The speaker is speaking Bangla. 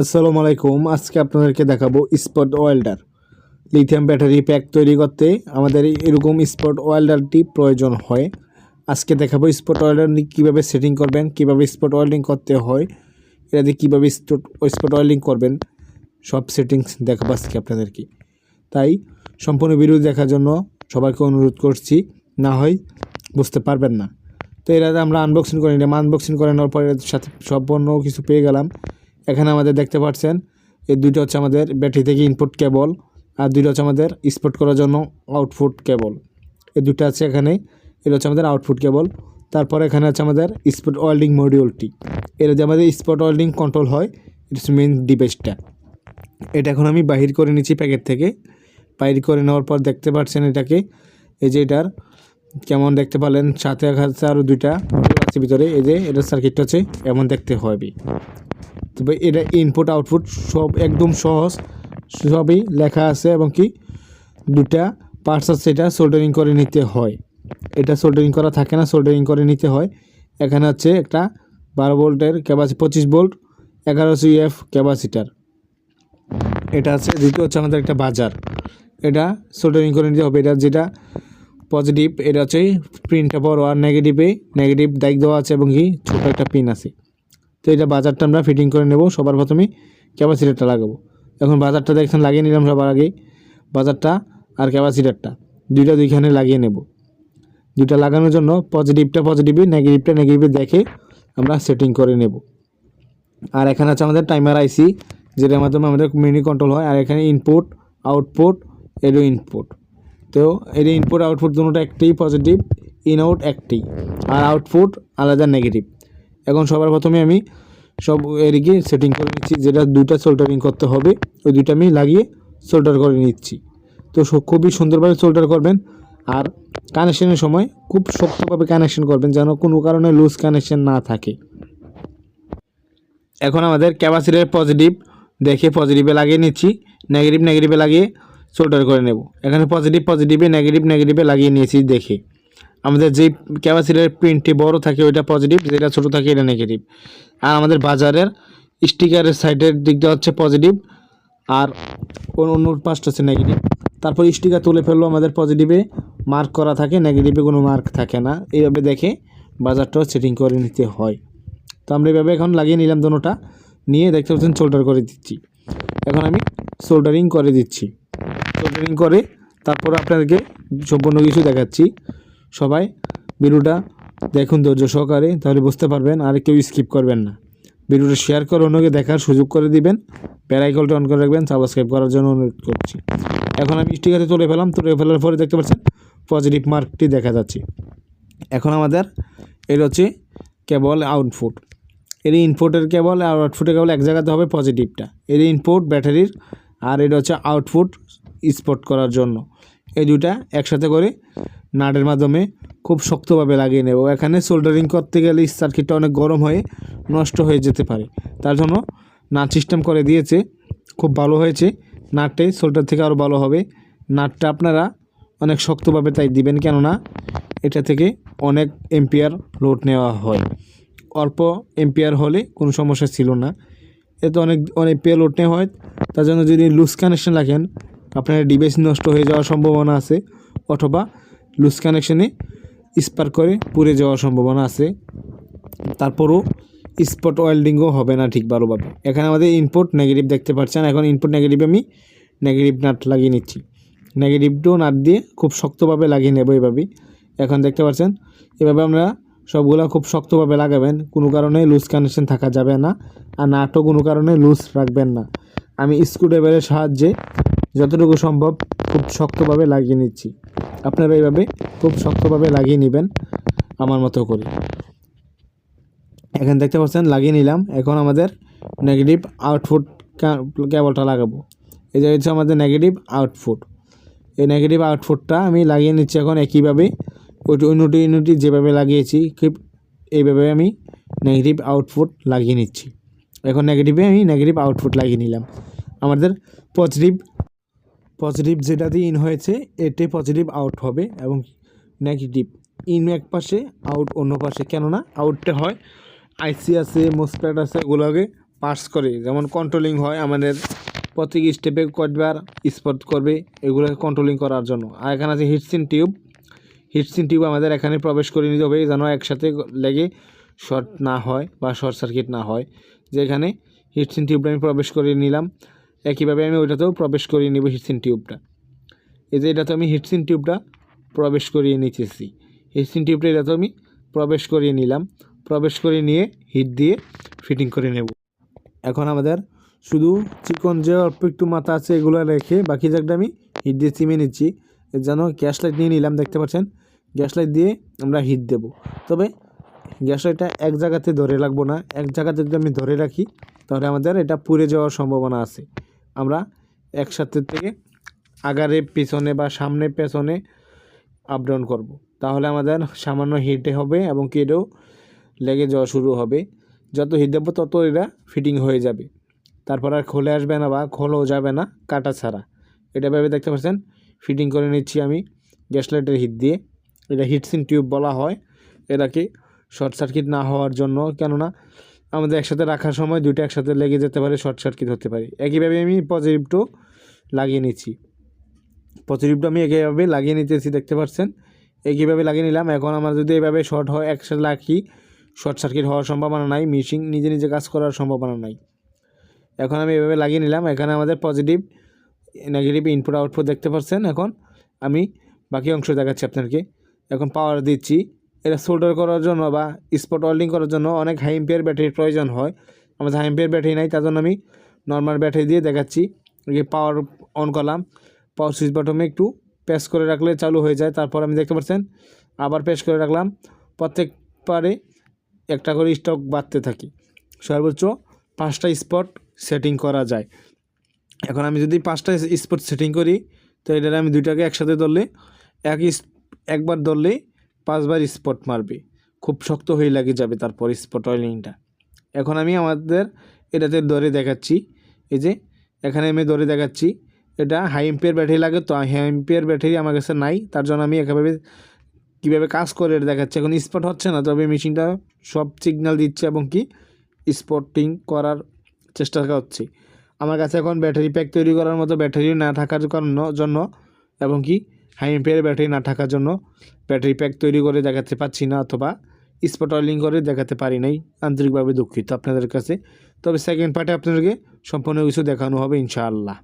আসসালামু আলাইকুম। আজকে আপনাদেরকে দেখাবো spot welder lithium battery pack তৈরি করতে আমাদের এরকম স্পট ওয়েল্ডারটি প্রয়োজন হয়। আজকে দেখাবো স্পট ওয়েল্ডার কীভাবে সেটিং করবেন, কীভাবে স্পট ওয়েল্ডিং করতে হয়, এটা দিয়ে কীভাবে স্পট ওয়েল্ডিং করবেন, সব সেটিংস দেখাবো আজকে আপনাদেরকে। তাই সম্পূর্ণ ভিডিও দেখার জন্য সবাইকে অনুরোধ করছি, না হয় বুঝতে পারবেন না। তো এরা আমরা আনবক্সিং করে নিলাম। আনবক্সিং করে নেওয়ার পরে সাথে সম্পূর্ণ কিছু পেয়ে গেলাম। এখানে আমাদের দেখতে পাচ্ছেন, এই দুইটা হচ্ছে আমাদের ব্যাটারি থেকে ইনপুট কেবল আর দুইটা হচ্ছে আমাদের স্পট করার জন্য আউটপুট কেবল এই দুটো আছে এখানে, এটা হচ্ছে আমাদের আউটপুট কেবল তারপর এখানে আছে আমাদের স্পট ওয়েল্ডিং মডিউলটি এটা দিয়ে আমাদের স্পট ওয়েল্ডিং কন্ট্রোল হয় হচ্ছে মেন ডিভাইসটা এটা এখন আমি বাহির করে নিচ্ছি প্যাকেট থেকে। বাহির করে নেওয়ার পর দেখতে পাচ্ছেন এটাকে, এই যে এটার কেমন দেখতে পারলেন? সাথে আছে আরও দুইটা আছে ভিতরে। এই যে এটার সার্কিটটা হচ্ছে এমন দেখতে হবে তবে এটা ইনপুট আউটপুট সব একদম সহজ। সবই লেখা আছে এবং কি দুটা পার্টস আছে, এটা সোল্ডারিং করে নিতে হয়। এটা সোল্ডারিং করা থাকে না সোল্ডারিং করে নিতে হয়। এখানে হচ্ছে একটা বারো ভোল্টের ক্যাপাসি পঁচিশ ভোল্ট, এগারোশো ইএফ ক্যাপাসিটার এটা আছে, দ্বিতীয় হচ্ছে আমাদের একটা বাজার। এটা সোল্ডারিং করে নিতে হবে। এটা যেটা পজিটিভ এটা হচ্ছে প্রিন্টটা বড় আর নেগেটিভে নেগেটিভ দাগ দেওয়া আছে এবং কি ছোটো একটা পিন আছে। তো এটা বাজারটা আমরা ফিটিং করে নেব, সবার প্রথমে ক্যাপাসিটারটা লাগাবো। এখন বাজারটা দেখছেন লাগিয়ে নিলাম সবার আগে বাজারটা আর ক্যাপাসিটারটা দুইটা দুইখানে লাগিয়ে নেব। দুইটা লাগানোর জন্য পজিটিভটা পজিটিভে নেগেটিভটা নেগেটিভে দেখে আমরা সেটিং করে নেব। আর এখানে আছে আমাদের টাইমার আইসি যেটার মাধ্যমে আমাদের মিনি কন্ট্রোল হয়, আর এখানে ইনপুট আউটপুট এরও ইনপুট তো এর ইনপুট আউটপুট দুটোটা একটাই পজিটিভ ইন আউট একটাই। আর আউটপুট আলাদা নেগেটিভ এখন সবার প্রথমে আমি সব এদিকে সেটিং করে নিচ্ছি, যেটা দুইটা সোল্ডারিং করতে হবে, ওই দুইটা আমি লাগিয়ে সোল্ডার করে নিচ্ছি। তো খুবই সুন্দরভাবে সোল্ডার করবেন, আর কানেকশনের সময় খুব শক্তভাবে কানেকশন করবেন, যেন কোনো কারণে লুজ কানেকশন না থাকে। এখন আমাদের ক্যাপাসিটার পজিটিভ দেখে পজিটিভে লাগিয়ে নিচ্ছি নেগেটিভ নেগেটিভে লাগিয়ে সোল্ডার করে নেব। এখানে পজিটিভ পজিটিভে নেগেটিভ নেগেটিভে লাগিয়ে নিয়েছি, দেখে। আমাদের যেই ক্যাপাসিটার প্রিন্টটি বড় থাকে, ওইটা পজিটিভ যেটা ছোটো থাকে, এটা নেগেটিভ আর আমাদের বাজারের স্টিকারের সাইডের দিকটা হচ্ছে পজিটিভ আর অন্য অন্য পাশটা হচ্ছে নেগেটিভ তারপর স্টিকার তুলে ফেলল আমাদের পজিটিভে মার্ক করা থাকে নেগেটিভে কোনো মার্ক থাকে না। এইভাবে দেখে বাজারটাও সেটিং করে নিতে হয়। তো আমরা এইভাবে এখন লাগিয়ে নিলাম দোনোটা, নিয়ে দেখতে পাচ্ছেন সোল্ডার করে দিচ্ছি। এখন আমি সোল্ডারিং করে দিচ্ছি। সোল্ডারিং করে, তারপর আপনাদেরকে সম্পূর্ণ কিছু দেখাচ্ছি। সবাই ভিডিওটা দেখুন ধৈর্য সহকারে, তাহলে বুঝতে পারবেন আর কেউ স্কিপ করবেন না। ভিডিওটা শেয়ার করে অন্যকে দেখার সুযোগ করে দিবেন প্যারাইকলটা অন করে রাখবেন সাবস্ক্রাইব করার জন্য অনুরোধ করছি। এখন আমি স্টিকারে তুলে ফেলাম, তুলে ফেলার পরে দেখতে পাচ্ছেন পজিটিভ মার্কটি দেখা যাচ্ছে। এখন আমাদের এর হচ্ছে কেবল আউটপুট এর ইনপুটের কেবল আর আউটপুটের কেবল এক জায়গাতে হবে পজিটিভটা এর ইনপুট ব্যাটারির আর এটা হচ্ছে আউটপুট স্পট করার জন্য। এই দুটা একসাথে করে নাটের মাধ্যমে খুব শক্তভাবে লাগিয়ে নেব। এখানে সোল্ডারিং করতে গেলে সার্কিটটা অনেক গরম হয়ে নষ্ট হয়ে যেতে পারে। তার জন্য নাট সিস্টেম করে দিয়েছে। খুব ভালো হয়েছে। নাটটাই সোল্ডার থেকে আরও ভালো হবে। নাটটা আপনারা অনেক শক্তভাবে তাই দিবেন, কেননা এটা থেকে অনেক এম্পিয়ার লোড নেওয়া হয়। অল্প এম্পিয়ার হলে কোনো সমস্যা ছিল না। এতে অনেক অনেক পেয়ে লোড নেওয়া হয়। তার জন্য যদি লুজ কানেকশন রাখেন আপনার ডিভাইস নষ্ট হয়ে যাওয়ার সম্ভাবনা আছে, অথবা লুজ কানেকশনে স্পার্ক করে পুড়ে যাওয়ার সম্ভাবনা আছে। তারপরও স্পট ওয়েল্ডিংও হবে না ঠিক ভালোভাবে এখানে আমাদের ইনপুট নেগেটিভ দেখতে পাচ্ছেন। এখন ইনপুট নেগেটিভ আমি নেগেটিভ নাট লাগিয়ে নিচ্ছি। নেগেটিভটাও নাট দিয়ে খুব শক্তভাবে লাগিয়ে নেব এভাবেই এখন দেখতে পাচ্ছেন, এভাবে আমরা সবগুলো খুব শক্তভাবে লাগাবেন। কোনো কারণে লুজ কানেকশন থাকা যাবে না। আর নাটও কোনো কারণে লুজ রাখবেন না। আমি স্ক্রুড্রাইভারের সাহায্যে যতটুকু সম্ভব খুব শক্তভাবে লাগিয়ে নিচ্ছি। আপনারা এইভাবে খুব শক্তভাবে লাগিয়ে নেবেন আমার মতো করে। এখন দেখতে পাচ্ছেন, লাগিয়ে নিলাম। এখন আমাদের নেগেটিভ আউটপুট কেবলটা লাগাবো। এই যে হচ্ছে আমাদের নেগেটিভ আউটপুট এই নেগেটিভ আউটপুটটা আমি লাগিয়ে নিচ্ছি এখন একইভাবে। ওইটি অন্যটি অন্যটি যেভাবে লাগিয়েছি এইভাবে আমি নেগেটিভ আউটপুট লাগিয়ে নিচ্ছি। এখন নেগেটিভে আমি নেগেটিভ আউটপুট লাগিয়ে নিলাম। আমাদের পজিটিভ পজিটিভ যেটা দিয়ে ইন হয়েছে, এতে পজিটিভ আউট হবে এবং নেগেটিভ ইন এক পাশে আউট অন্য পাশে, কেননা আউটটা হয় আইসি আছে মোসপ্যাট আছে ওগুলোকে পাস করে। যেমন কন্ট্রোলিং হয় আমাদের, প্রত্যেক স্টেপে কতবার স্পট করবে এগুলোকে কন্ট্রোলিং করার জন্য। আর এখানে আছে হিটসিন টিউব হিটসিন টিউব আমাদের এখানে প্রবেশ করে নিতে হবে যেন একসাথে লেগে শর্ট না হয় বা শর্ট সার্কিট না হয়। যে এখানে হিটসিন টিউবটা আমি প্রবেশ করে নিলাম। একইভাবে আমি ওইটাতেও প্রবেশ করিয়ে নিব হিটসিন টিউবটা। এই যে এটাতে আমি হিটসিন টিউবটা প্রবেশ করিয়ে নিতেছি। হিটসিন টিউবটা এটাতে আমি প্রবেশ করিয়ে নিলাম। প্রবেশ করে নিয়ে হিট দিয়ে ফিটিং করে নেব। এখন আমাদের শুধু চিকন যে অল্প একটু মাথা আছে এগুলো রেখে বাকি জায়গাটা আমি হিট দিয়ে চিমে নিচ্ছি। জন্য গ্যাস লাইট নিয়ে নিলাম, দেখতে পাচ্ছেন? গ্যাস লাইট দিয়ে আমরা হিট দেব। তবে গ্যাস লাইটটা এক জায়গাতে ধরে রাখব না। এক জায়গাতে যদি আমি ধরে রাখি, তাহলে আমাদের এটা পুড়ে যাওয়ার সম্ভাবনা আছে। একসাথে থেকে আগারে পিছনে বা সামনে পেছনে আপ ডাউন করব। তাহলে আমাদের সামান্য হিটে হবে এবং কি এটাও লেগে যাওয়া শুরু হবে। যত হিট দেবো তত এটা ফিটিং হয়ে যাবে। তারপর আর খোলে আসবে না বা খোলও যাবে না কাটা ছাড়া। এটা ভেবে দেখতে পাচ্ছেন ফিটিং করে নিচ্ছি আমি গ্যাস লাইটের হিট দিয়ে। এটা হিটসিন টিউব বলা হয়। এটাকে শর্ট সার্কিট না হওয়ার জন্য। কেননা আমাদের একসাথে রাখার সময় দুইটা একসাথে লেগে যেতে পারে শর্ট সার্কিট হতে পারে। একইভাবে আমি পজিটিভটাও লাগিয়ে নিচ্ছি। পজিটিভটা আমি একইভাবে লাগিয়ে নিতেছি, দেখতে পাচ্ছেন? একইভাবে লাগিয়ে নিলাম। এখন আমার যদি এভাবে শর্ট হয়, একসাথে রাখি শর্ট সার্কিট হওয়ার সম্ভাবনা নাই মিশিং নিজে নিজে কাজ করার সম্ভাবনা নাই। এখন আমি এভাবে লাগিয়ে নিলাম। এখানে আমাদের পজিটিভ নেগেটিভ ইনপুট আউটপুট দেখতে পাচ্ছেন এখন। আমি বাকি অংশ দেখাচ্ছি আপনাদেরকে এখন পাওয়ার দিচ্ছি। এটা সোল্ডার করার জন্য বা স্পট ওয়েল্ডিং করার জন্য অনেক হাই এম্পিয়ার ব্যাটারির প্রয়োজন হয়। আমাদের হাই এম্পিয়ার ব্যাটারি নাই তার জন্য আমি নর্মাল ব্যাটারি দিয়ে দেখাচ্ছি। পাওয়ার অন করলাম পাওয়ার সুইচ বাটমে একটু প্রেস করে রাখলে চালু হয়ে যায়। তারপর আমি দেখতে পাচ্ছেন, আবার প্রেস করে রাখলাম। প্রত্যেক পারে একটা করে স্টক বাড়তে থাকি। সর্বোচ্চ পাঁচটা স্পট সেটিং করা যায়। এখন আমি যদি পাঁচটা স্পট সেটিং করি, তো এটার আমি দুইটাকে একসাথে ধরলে, এক একবার ধরলে পাঁচবার স্পট মারবে। খুব শক্ত হয়ে লাগে যাবে তারপর স্পট অয়েলিংটা এখন আমি আমাদের এটাতে দরে দেখাচ্ছি। এই যে, এখানে আমি দরে দেখাচ্ছি। এটা হাই এম্পিয়ার ব্যাটারি লাগে তো হাই এম্পিয়ার ব্যাটারি আমার কাছে নাই। তার জন্য আমি একেবারে কীভাবে কাজ করে এটা দেখাচ্ছি। এখন স্পট হচ্ছে না, তবে মেশিনটা সব সিগন্যাল দিচ্ছে এবং কি স্পটিং করার চেষ্টা করছি। আমার কাছে এখন ব্যাটারি প্যাক তৈরি করার মতো ব্যাটারি না থাকার জন্য এবং কি হাই এম্পিয়ার ব্যাটারি না থাকার জন্য ব্যাটারি প্যাক তৈরি করে দেখাতে পাচ্ছি না অথবা স্পট অয়েলিং করে দেখাতে পারি নাই। আন্তরিকভাবে দুঃখিত আপনাদের কাছে। তবে সেকেন্ড পার্টে আপনাদেরকে সম্পূর্ণ কিছু দেখানো হবে ইনশাআল্লাহ।